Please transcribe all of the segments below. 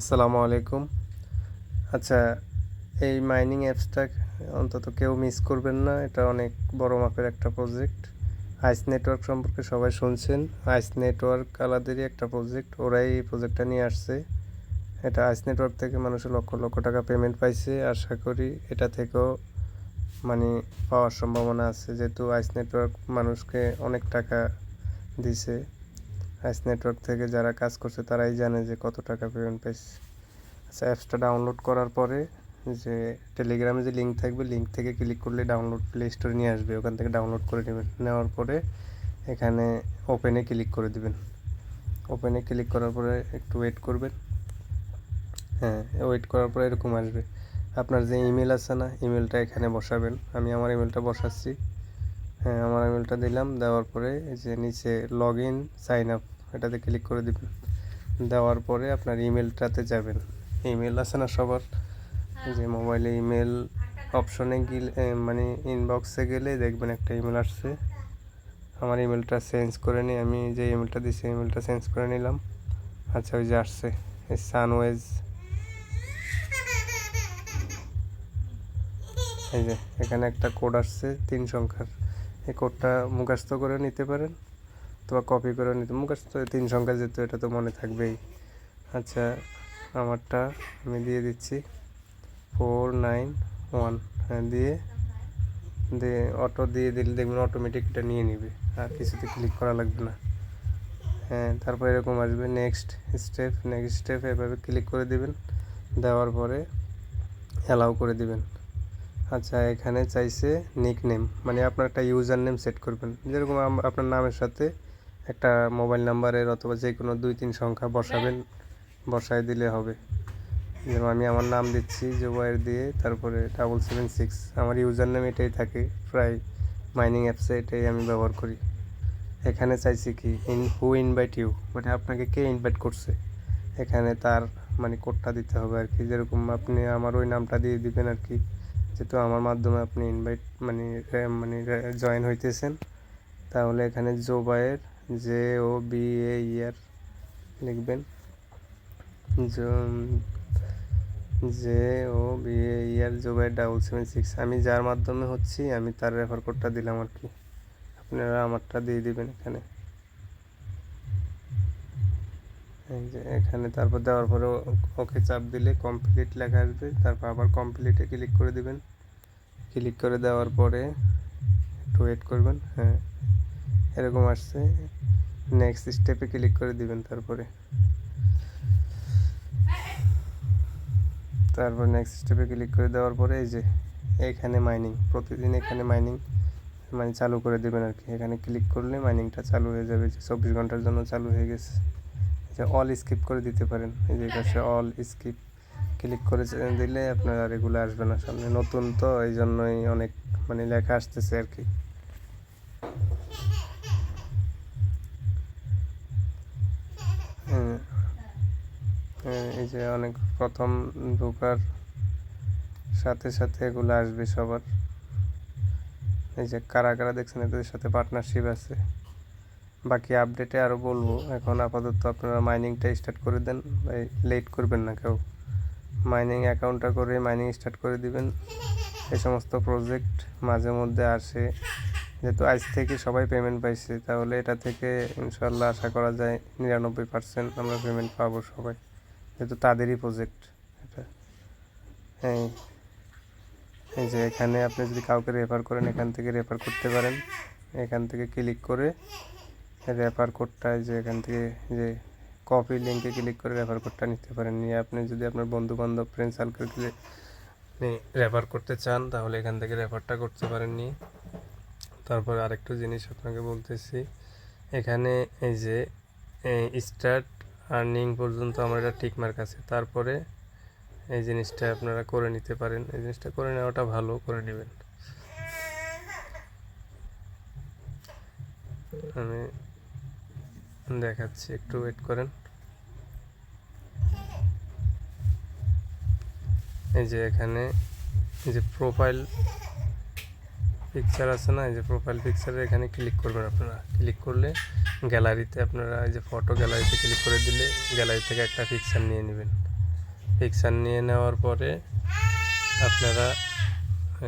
আসসালামু আলাইকুম। আচ্ছা এই মাইনিং অ্যাপসটা অন্তত কেউ মিস করবেন না। এটা অনেক বড় মাপের একটা প্রজেক্ট আইস নেটওয়ার্ক সম্পর্কে সবাই শুনছেন। আইস নেটওয়ার্ক আলাদেরই একটা প্রজেক্ট ওরাই এই প্রজেক্টটা নিয়ে আসছে। এটা আইস নেটওয়ার্ক থেকে মানুষের লক্ষ লক্ষ টাকা পেমেন্ট পাইছে। আশা করি এটা থেকেও মানে পাওয়ার সম্ভাবনা আছে। যেহেতু আইস নেটওয়ার্ক মানুষকে অনেক টাকা দিছে। আইস নেটওয়ার্ক থেকে যারা কাজ করছে তারাই জানে যে কত টাকা পেমেন্ট পাইছে আচ্ছা অ্যাপসটা ডাউনলোড করার পরে যে টেলিগ্রামে যে লিঙ্ক থাকবে লিঙ্ক থেকে ক্লিক করলে ডাউনলোড প্লে স্টোরে নিয়ে আসবে। ওখান থেকে ডাউনলোড করে নেবেন। নেওয়ার পরে এখানে ওপেনে ক্লিক করে দিবেন। ওপেনে ক্লিক করার পরে একটু ওয়েট করবেন। হ্যাঁ ওয়েট করার পরে এরকম আসবে। আপনার যে ইমেল আছে না ইমেলটা এখানে বসাবেন। আমি আমার ইমেলটা বসাচ্ছি। হ্যাঁ আমার ইমেলটা দিলাম, দেওয়ার পরে এই যে নিচে লগ ইন সাইন আপ এটাতে ক্লিক করে দিবেন। দেওয়ার পরে আপনার ইমেলটাতে যাবেন। ইমেল আছে না সবার? যে মোবাইলে ইমেল অপশনে গেলে মানে ইনবক্সে গেলে দেখবেন একটা ইমেল আসছে। আমার ইমেলটা চেঞ্জ করে নিই আমি যে ইমেলটা দিছি ইমেলটা চেঞ্জ করে নিলাম। আচ্ছা ওই যে আসছে। সানওয়েজ এই যে, এখানে একটা কোড আসছে, তিন সংখ্যার। এই কোডটা মুখস্থ করে নিতে পারেন, অথবা কপি করে নিতে মুখস্থ তিন সংখ্যা যেহেতু, এটা তো মনে থাকবেই। আচ্ছা আমারটা আমি দিয়ে দিচ্ছি। ফোর নাইন ওয়ান হ্যাঁ দিয়ে দিয়ে অটো দিয়ে দিলে দেখবেন অটোমেটিক এটা নিয়ে নিবে, আর কিছুতে ক্লিক করা লাগবে না। হ্যাঁ তারপর এরকম আসবে নেক্সট স্টেপ নেক্সট স্টেপ এভাবে ক্লিক করে দিবেন, দেওয়ার পরে অ্যালাউ করে দিবেন। আচ্ছা এখানে চাইছে নিক নেম মানে আপনার একটা ইউজার নেম সেট করবেন। যেরকম আপনার নামের সাথে একটা মোবাইল নাম্বারের অথবা যে কোনো দুই, তিন সংখ্যা বসাবেন, বসায় দিলে হবে। যেমন আমি আমার নাম দিচ্ছি জোবাইর দিয়ে, তারপরে ডাবল সেভেন সিক্স আমার ইউজার নেম এটাই থাকে, প্রায় মাইনিং অ্যাপসে এটাই আমি ব্যবহার করি। এখানে চাইছি কি ইন হু ইনভাইট ইউ মানে আপনাকে কে ইনভাইট করছে? এখানে তার মানে কোডটা দিতে হবে আর কি, যেরকম আপনি আমার ওই নামটা দিয়ে দিবেন আর কি। যেহেতু আমার মাধ্যমে আপনি ইনভাইট মানে মানে জয়েন হইতেছেন। তাহলে এখানে Zubayer J O B A ইয়ার লিখবেন। জো- O B A year Zobayer double seven six আমি যার মাধ্যমে হচ্ছি, আমি তার রেফার কোডটা দিলাম আর কি। আপনারা আমারটা দিয়ে দিবেন এখানে। এই যে এখানে তারপর দেওয়ার পরে ওকে চাপ দিলে কমপ্লিট লেখা আসবে। তারপর আবার কমপ্লিটে ক্লিক করে দিবেন। ক্লিক করে দেওয়ার পরে একটু ওয়েট করবেন হ্যাঁ। এরকম আসছে। নেক্সট স্টেপে ক্লিক করে দিবেন তারপরে। তারপর নেক্সট স্টেপে ক্লিক করে দেওয়ার পরে এই যে এখানে মাইনিং প্রতিদিন এখানে মাইনিং মানে চালু করে দেবেন আর কি। এখানে ক্লিক করলে মাইনিংটা চালু হয়ে যাবে। যে চব্বিশ ঘণ্টার জন্য চালু হয়ে গেছে। যে অল স্কিপ করে দিতে পারেন। এই যে কাছে অল স্কিপ ক্লিক করে দিলে আপনার আর এগুলো আসবে না সামনে। নতুন তো এই জন্যই অনেক মানে লেখা আসতেছে আর কি। হ্যাঁ। হ্যাঁ, এই যে অনেক প্রথম ঢোকার সাথে সাথে এগুলো আসবে সবার। এই যে কারা কারা দেখছেন এদের সাথে পার্টনারশিপ আছে। বাকি আপডেটে আরও বলব। এখন আপাতত আপনারা মাইনিংটা স্টার্ট করে দেন। লেট করবেন না কেউ। মাইনিং অ্যাকাউন্টটা করে মাইনিং স্টার্ট করে দিবেন। এই সমস্ত প্রজেক্ট মাঝে মধ্যে আসে। যেহেতু আজ থেকে সবাই পেমেন্ট পাইছে, তাহলে এটা থেকে ইনশাল্লাহ আশা করা যায় নিরানব্বই পার্সেন্ট আমরা পেমেন্ট পাবো সবাই। যেহেতু তাদেরই প্রজেক্ট এটা। হ্যাঁ এই যে এখানে আপনি যদি কাউকে রেফার করেন, এখান থেকে রেফার করতে পারেন। এখান থেকে ক্লিক করে রেফার কোডটা যে এখান থেকে যে কপি লিঙ্কে ক্লিক করে রেফার কোডটা নিতে পারেন। নিয়ে আপনি যদি আপনার বন্ধু বান্ধব ফ্রেন্ড সার্কেলকে রেফার করতে চান, তাহলে এখান থেকে রেফারটা করতে পারেন নিয়ে তারপর আরেকটা জিনিস আপনাকে বলতেছি, এখানে এই যে স্টার্ট আর্নিং পর্যন্ত আমার এটা টিক মার্ক আছে। তারপরে এই জিনিসটা আপনারা করে নিতে পারেন। এই জিনিসটা করে নেওয়াটা ভালো, করে নেবেন। আমি দেখাচ্ছি, একটু ওয়েট করেন। এই যে এখানে, এই যে প্রোফাইল পিকচার আছে না, এই যে প্রোফাইল পিকচারে এখানে ক্লিক করবেন আপনারা। ক্লিক করলে গ্যালারিতে আপনারা এই যে ফটো গ্যালারিতে ক্লিক করে দিলে গ্যালারি থেকে একটা পিকচার নিয়ে নেবেন। পিকচার নিয়ে নেওয়ার পরে আপনারা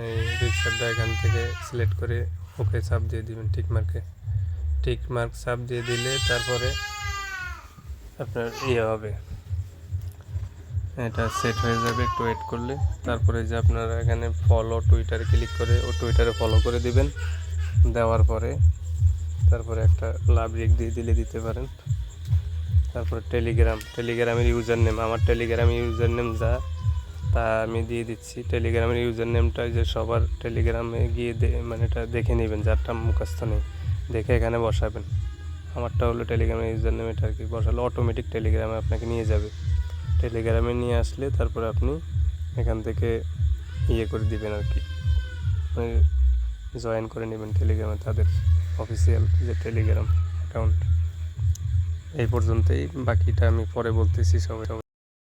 এই পিকচারটা এখান থেকে সিলেক্ট করে ওকে চাপ দিয়ে দিবেন টিক মার্কে টিক মার্ক চাপ দিয়ে দিলে তারপরে আপনার ইয়ে হবে। এটা সেট হয়ে যাবে, একটু ওয়েট করলে। তারপরে যে আপনারা এখানে ফলো টুইটারে ক্লিক করে, ও টুইটারে ফলো করে দিবেন। দেওয়ার পরে তারপরে একটা লাভ রেক দিয়ে দিলে দিতে পারেন। তারপরে টেলিগ্রাম টেলিগ্রামের ইউজার নেম আমার টেলিগ্রামের ইউজার নেম যা, তা আমি দিয়ে দিচ্ছি। টেলিগ্রামের ইউজার নেমটা যে সবার টেলিগ্রামে গিয়ে মানে এটা দেখে নেবেন যারটা মুখস্থ নেই। দেখে এখানে বসাবেন। আমারটা হলো টেলিগ্রামের ইউজার নেম এটা আর কি বসালে অটোমেটিক টেলিগ্রামে আপনাকে নিয়ে যাবে। টেলিগ্রামে নিয়ে আসলে তারপরে আপনি এখান থেকে ইয়ে করে দিবেন আর কি। জয়েন করে নেবেন টেলিগ্রামে তাদের অফিসিয়াল যে টেলিগ্রাম অ্যাকাউন্ট এই পর্যন্তই, বাকিটা আমি পরে বলতেছি সবাই।